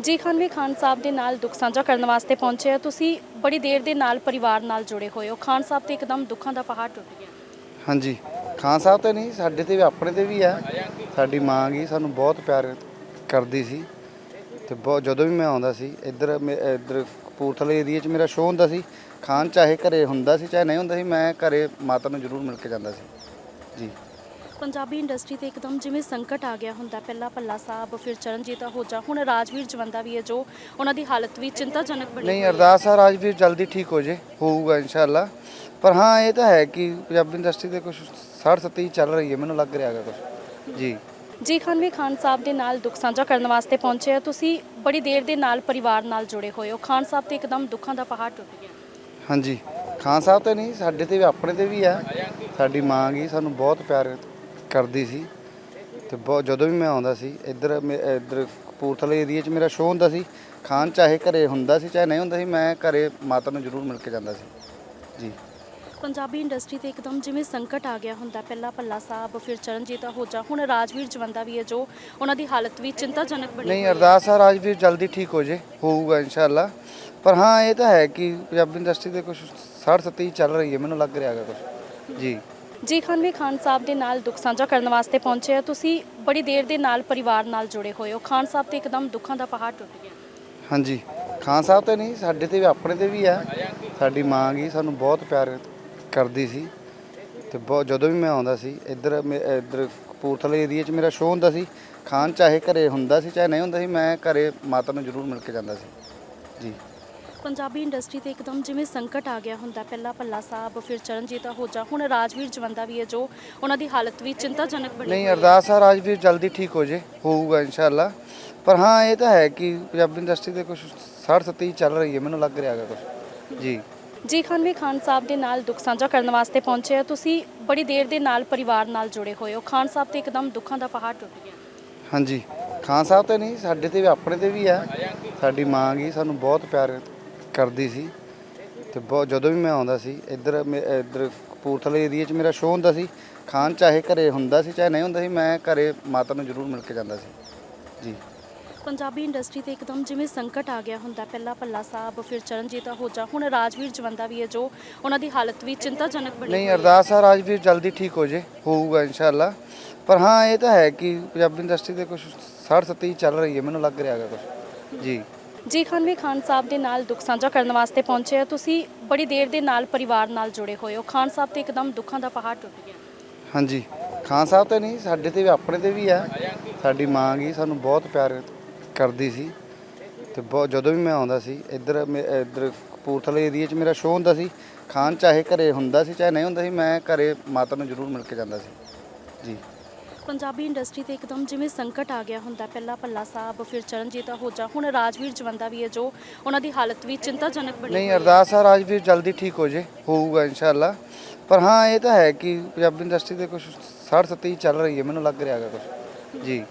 ਜੀ ਖਾਨਵੀ ਖਾਨ ਸਾਹਿਬ ਦੇ ਨਾਲ ਦੁੱਖ ਸਾਂਝਾ ਕਰਨ ਵਾਸਤੇ ਪਹੁੰਚੇ ਆ। ਤੁਸੀਂ ਬੜੀ ਦੇਰ ਦੇ ਨਾਲ ਪਰਿਵਾਰ ਨਾਲ ਜੁੜੇ ਹੋਏ ਹੋ। ਖਾਨ ਸਾਹਿਬ ਤੇ ਇੱਕਦਮ ਦੁੱਖਾਂ ਦਾ ਪਹਾੜ ਟੁੱਟ ਗਿਆ। ਹਾਂਜੀ। ਖਾਨ ਸਾਹਿਬ ਤੇ ਨਹੀਂ, ਸਾਡੇ ਤੇ ਵੀ, ਆਪਣੇ ਤੇ ਵੀ ਆ। ਸਾਡੀ ਮਾਂ ਗਈ ਸਾਨੂੰ ਬਹੁਤ ਪਿਆਰ ਕਰਦੀ ਸੀ। ਤੇ ਬਹੁਤ ਜਦੋਂ ਵੀ ਮੈਂ ਆਉਂਦਾ ਸੀ, ਇੱਧਰ ਮੇ- ਇੱਧਰ ਕਪੂਰਥਲੇ ਏਰੀਆ 'ਚ ਮੇਰਾ ਸ਼ੋਅ ਹੁੰਦਾ ਸੀ। ਖਾਨ ਚਾਹੇ ਘਰੇ ਹੁੰਦਾ ਸੀ, ਚਾਹੇ ਨਹੀਂ ਹੁੰਦਾ ਸੀ, ਮੈਂ ਘਰੇ ਮਾਤਾ ਨੂੰ ਜ਼ਰੂਰ ਮਿਲ ਕੇ ਜਾਂਦਾ ਸੀ। ਜੀ। ਪੰਜਾਬੀ ਇੰਡਸਟਰੀ ਤੇ ਇੱਕਦਮ ਜਿਵੇਂ ਸੰਕਟ ਆ ਗਿਆ ਹੁੰਦਾ ਪਹਿਲਾਂ ਭੱਲਾ ਸਾਹਿਬ ਫਿਰ ਚਰਨਜੀਤ ਆਹੂਜਾ ਹੁਣ ਰਾਜਵੀਰ ਜਵੰਦਾ ਵੀ ਹੈ ਜੋ ਉਹਨਾਂ ਦੀ ਹਾਲਤ ਵੀ ਚਿੰਤਾਜਨਕ ਬਣੀ ਨਹੀਂ। ਅਰਦਾਸ ਆ ਰਾਜਵੀਰ ਜਲਦੀ ਠੀਕ ਹੋ ਜੇ ਹੋਊਗਾ ਇਨਸ਼ਾਅੱਲਾ। ਪਰ ਹਾਂ ਇਹ ਤਾਂ ਹੈ ਕਿ ਪੰਜਾਬੀ ਇੰਡਸਟਰੀ ਤੇ ਕੁਝ 60 70 ਚੱਲ ਰਹੀ ਹੈ ਮੈਨੂੰ ਲੱਗ ਰਿਹਾ ਹੈਗਾ ਕੁਝ ਜੀ। ਜੀ ਖਾਨਵੀ ਖਾਨ ਸਾਹਿਬ ਦੇ ਨਾਲ ਦੁੱਖ ਸਾਂਝਾ ਕਰਨ ਵਾਸਤੇ ਪਹੁੰਚੇ ਆ। ਤੁਸੀਂ ਬੜੀ ਦੇਰ ਦੇ ਨਾਲ ਪਰਿਵਾਰ ਨਾਲ ਜੁੜੇ ਹੋਏ ਹੋ। ਖਾਨ ਸਾਹਿਬ ਤੇ ਇੱਕਦਮ ਦੁੱਖਾਂ ਦਾ ਪਹਾੜ ਟੁੱਟ ਗਿਆ। ਹਾਂਜੀ। ਖਾਨ ਸਾਹਿਬ ਤੇ ਨਹੀਂ ਸਾਡੇ ਤੇ ਵੀ ਆਪਣੇ ਤੇ ਵੀ ਆ। ਸਾਡੀ ਮਾਂ ਗਈ ਸਾਨੂੰ ਬਹੁਤ ਪਿਆਰ ਕਰਦੀ ਸੀ ਤੇ ਬਹੁਤ ਜਦੋਂ ਵੀ ਮੈਂ ਆਉਂਦਾ ਸੀ ਇੱਧਰ ਮੇ- ਇੱਧਰ ਕਪੂਰਥਲੇ ਏਰੀਆ 'ਚ ਮੇਰਾ ਸ਼ੋਅ ਹੁੰਦਾ ਸੀ ਖਾਨ ਚਾਹੇ ਘਰੇ ਹੁੰਦਾ ਸੀ ਚਾਹੇ ਨਹੀਂ ਹੁੰਦਾ ਸੀ ਮੈਂ ਘਰੇ ਮਾਤਾ ਨੂੰ ਜ਼ਰੂਰ ਮਿਲ ਕੇ ਜਾਂਦਾ ਸੀ। ਜੀ। ਪੰਜਾਬੀ ਇੰਡਸਟਰੀ ਤੇ ਇੱਕਦਮ ਜਿਵੇਂ ਸੰਕਟ ਆ ਗਿਆ ਹੁੰਦਾ ਪਹਿਲਾਂ ਭੱਲਾ ਸਾਹਿਬ ਫਿਰ ਚਰਨਜੀਤ ਆਹੂਜਾ ਹੁਣ ਰਾਜਵੀਰ ਜਵੰਦਾ ਵੀ ਹੈ ਜੋ ਉਹਨਾਂ ਦੀ ਹਾਲਤ ਵੀ ਚਿੰਤਾਜਨਕ ਬਣੀ ਨਹੀਂ ਹੋਈ ਹੈ। ਅਰਦਾਸ ਆ ਰਾਜਵੀਰ ਜਲਦੀ ਠੀਕ ਹੋ ਜੇ ਹੋਊਗਾ ਇਨਸ਼ਾਅੱਲਾ। ਪਰ ਹਾਂ ਇਹ ਤਾਂ ਹੈ ਕਿ ਪੰਜਾਬੀ ਇੰਡਸਟਰੀ ਤੇ ਕੁਝ 60 70 ਚੱਲ ਰਹੀ ਹੈ ਮੈਨੂੰ ਲੱਗ ਰਿਹਾ ਹੈਗਾ ਕੁਝ ਜੀ। ਜੀ ਖਾਨਵੀ ਖਾਨ ਸਾਹਿਬ ਦੇ ਨਾਲ ਦੁੱਖ ਸਾਂਝਾ ਕਰਨ ਵਾਸਤੇ ਪਹੁੰਚੇ ਆ। ਤੁਸੀਂ ਬੜੀ ਦੇਰ ਦੇ ਨਾਲ ਪਰਿਵਾਰ ਨਾਲ ਜੁੜੇ ਹੋਏ ਹੋ। ਖਾਨ ਸਾਹਿਬ ਤੇ ਇੱਕਦਮ ਦੁੱਖਾਂ ਦਾ ਪਹਾੜ ਟੁੱਟ ਗਿਆ। ਹਾਂਜੀ। ਖਾਨ ਸਾਹਿਬ ਤੇ ਨਹੀਂ, ਸਾਡੇ ਤੇ ਵੀ, ਆਪਣੇ ਤੇ ਵੀ ਆ। ਸਾਡੀ ਮਾਂ ਗਈ ਸਾਨੂੰ ਬਹੁਤ ਪਿਆਰ ਕਰਦੀ ਸੀ। ਤੇ ਬਹੁਤ, ਜਦੋਂ ਵੀ ਮੈਂ ਆਉਂਦਾ ਸੀ, ਇੱਧਰ ਮੇ- ਇੱਧਰ ਕਪੂਰਥਲੇ ਏਰੀਆ 'ਚ ਮੇਰਾ ਸ਼ੋਅ ਹੁੰਦਾ ਸੀ। ਖਾਨ ਚਾਹੇ ਘਰੇ ਹੁੰਦਾ ਸੀ, ਚਾਹੇ ਨਹੀਂ ਹੁੰਦਾ ਸੀ, ਮੈਂ ਘਰੇ ਮਾਤਾ ਨੂੰ ਜ਼ਰੂਰ ਮਿਲ ਕੇ ਜਾਂਦਾ ਸੀ। ਜੀ। ਪੰਜਾਬੀ ਇੰਡਸਟਰੀ ਤੇ ਇੱਕਦਮ ਜਿਵੇਂ ਸੰਕਟ ਆ ਗਿਆ ਹੁੰਦਾ ਪਹਿਲਾਂ ਭੱਲਾ ਸਾਹਿਬ ਫਿਰ ਚਰਨਜੀਤ ਆਹੂਜਾ ਹੁਣ ਰਾਜਵੀਰ ਜਵੰਦਾ ਵੀ ਹੈ ਜੋ ਉਹਨਾਂ ਦੀ ਹਾਲਤ ਵੀ ਚਿੰਤਾਜਨਕ ਬਣੀ ਨਹੀਂ। ਅਰਦਾਸ ਆ ਰਾਜਵੀਰ ਜਲਦੀ ਠੀਕ ਹੋ ਜੇ ਹੋਊਗਾ ਇਨਸ਼ਾਅੱਲਾ। ਪਰ ਹਾਂ ਇਹ ਤਾਂ ਹੈ ਕਿ ਪੰਜਾਬੀ ਇੰਡਸਟਰੀ ਤੇ ਕੁਝ 60 70 ਚੱਲ ਰਹੀ ਹੈ ਮੈਨੂੰ ਲੱਗ ਰਿਹਾ ਹੈਗਾ ਕੁਝ ਜੀ। ਜੀ ਖਾਨਵੀ ਖਾਨ ਸਾਹਿਬ ਦੇ ਨਾਲ ਦੁੱਖ ਸਾਂਝਾ ਕਰਨ ਵਾਸਤੇ ਪਹੁੰਚੇ ਆ। ਤੁਸੀਂ ਬੜੀ ਦੇਰ ਦੇ ਨਾਲ ਪਰਿਵਾਰ ਨਾਲ ਜੁੜੇ ਹੋਏ ਹੋ। ਖਾਨ ਸਾਹਿਬ ਤੇ ਇੱਕਦਮ ਦੁੱਖਾਂ ਦਾ ਪਹਾੜ ਟੁੱਟ ਗਿਆ। ਹਾਂਜੀ। ਖਾਨ ਸਾਹਿਬ ਤੇ ਨਹੀਂ ਸਾਡੇ ਤੇ ਵੀ ਆਪਣੇ ਤੇ ਵੀ ਆ ਸਾਡੀ ਮਾਂ ਗਈ ਸਾਨੂੰ ਬਹੁਤ ਪਿਆਰ ਕਰਦੀ ਸੀ ਤੇ ਬਹੁਤ ਜਦੋਂ ਵੀ ਮੈਂ ਆਉਂਦਾ ਸੀ ਇੱਧਰ ਮੇ- ਇੱਧਰ ਕਪੂਰਥਲੇ ਏਰੀਆ 'ਚ ਮੇਰਾ ਸ਼ੋਅ ਹੁੰਦਾ ਸੀ ਖਾਨ ਚਾਹੇ ਘਰੇ ਹੁੰਦਾ ਸੀ ਚਾਹੇ ਨਹੀਂ ਹੁੰਦਾ ਸੀ ਮੈਂ ਘਰੇ ਮਾਤਾ ਨੂੰ ਜ਼ਰੂਰ ਮਿਲ ਕੇ ਜਾਂਦਾ ਸੀ। ਜੀ। ਪੰਜਾਬੀ ਇੰਡਸਟਰੀ ਤੇ ਇੱਕਦਮ ਜਿਵੇਂ ਸੰਕਟ ਆ ਗਿਆ ਹੁੰਦਾ ਪਹਿਲਾਂ ਭੱਲਾ ਸਾਹਿਬ ਫਿਰ ਚਰਨਜੀਤ ਆਹੂਜਾ ਹੁਣ ਰਾਜਵੀਰ ਜਵੰਦਾ ਵੀ ਹੈ ਜੋ ਉਹਨਾਂ ਦੀ ਹਾਲਤ ਵੀ ਚਿੰਤਾਜਨਕ ਬਣੀ ਨਹੀਂ ਹੋਈ ਹੈ। ਅਰਦਾਸ ਆ ਰਾਜਵੀਰ ਜਲਦੀ ਠੀਕ ਹੋ ਜੇ ਹੋਊਗਾ ਇਨਸ਼ਾਅੱਲਾ। ਪਰ ਹਾਂ ਇਹ ਤਾਂ ਹੈ ਕਿ ਪੰਜਾਬੀ ਇੰਡਸਟਰੀ ਤੇ ਕੁਝ 60 70 ਚੱਲ ਰਹੀ ਹੈ ਮੈਨੂੰ ਲੱਗ ਰਿਹਾ ਹੈਗਾ ਕੁਝ ਜੀ। ਜੀ ਖਾਨਵੀ ਖਾਨ ਸਾਹਿਬ ਦੇ ਨਾਲ ਦੁੱਖ ਸਾਂਝਾ ਕਰਨ ਵਾਸਤੇ ਪਹੁੰਚੇ ਆ। ਤੁਸੀਂ ਬੜੀ ਦੇਰ ਦੇ ਨਾਲ ਪਰਿਵਾਰ ਨਾਲ ਜੁੜੇ ਹੋਏ ਹੋ। ਖਾਨ ਸਾਹਿਬ ਤੇ ਇੱਕਦਮ ਦੁੱਖਾਂ ਦਾ ਪਹਾੜ ਟੁੱਟ ਗਿਆ। ਹਾਂਜੀ। ਖਾਨ ਸਾਹਿਬ ਤੇ ਨਹੀਂ, ਸਾਡੇ ਤੇ ਵੀ, ਆਪਣੇ ਤੇ ਵੀ ਆ। ਸਾਡੀ ਮਾਂ ਗਈ ਸਾਨੂੰ ਬਹੁਤ ਪਿਆਰ ਕਰਦੀ ਸੀ। ਤੇ ਬਹੁਤ ਜਦੋਂ ਵੀ ਮੈਂ ਆਉਂਦਾ ਸੀ, ਇੱਧਰ ਮੇ- ਇੱਧਰ ਕਪੂਰਥਲੇ ਏਰੀਆ 'ਚ ਮੇਰਾ ਸ਼ੋਅ ਹੁੰਦਾ ਸੀ। ਖਾਨ ਚਾਹੇ ਘਰੇ ਹੁੰਦਾ ਸੀ, ਚਾਹੇ ਨਹੀਂ ਹੁੰਦਾ ਸੀ, ਮੈਂ ਘਰੇ ਮਾਤਾ ਨੂੰ ਜ਼ਰੂਰ ਮਿਲ ਕੇ ਜਾਂਦਾ ਸੀ। ਜੀ। ਪੰਜਾਬੀ ਇੰਡਸਟਰੀ ਤੇ ਇੱਕਦਮ ਜਿਵੇਂ ਸੰਕਟ ਆ ਗਿਆ ਹੁੰਦਾ ਪਹਿਲਾਂ ਭੱਲਾ ਸਾਹਿਬ ਫਿਰ ਚਰਨਜੀਤ ਆਹੂਜਾ ਹੁਣ ਰਾਜਵੀਰ ਜਵੰਦਾ ਵੀ ਹੈ ਜੋ ਉਹਨਾਂ ਦੀ ਹਾਲਤ ਵੀ ਚਿੰਤਾਜਨਕ ਬਣੀ ਨਹੀਂ। ਅਰਦਾਸ ਆ ਰਾਜਵੀਰ ਜਲਦੀ ਠੀਕ ਹੋ ਜੇ ਹੋਊਗਾ ਇਨਸ਼ਾਅੱਲਾ। ਪਰ ਹਾਂ ਇਹ ਤਾਂ ਹੈ ਕਿ ਪੰਜਾਬੀ ਇੰਡਸਟਰੀ ਤੇ ਕੁਝ 60 70 ਚੱਲ ਰਹੀ ਹੈ ਮੈਨੂੰ ਲੱਗ ਰਿਹਾ ਹੈਗਾ ਕੁਝ ਜੀ।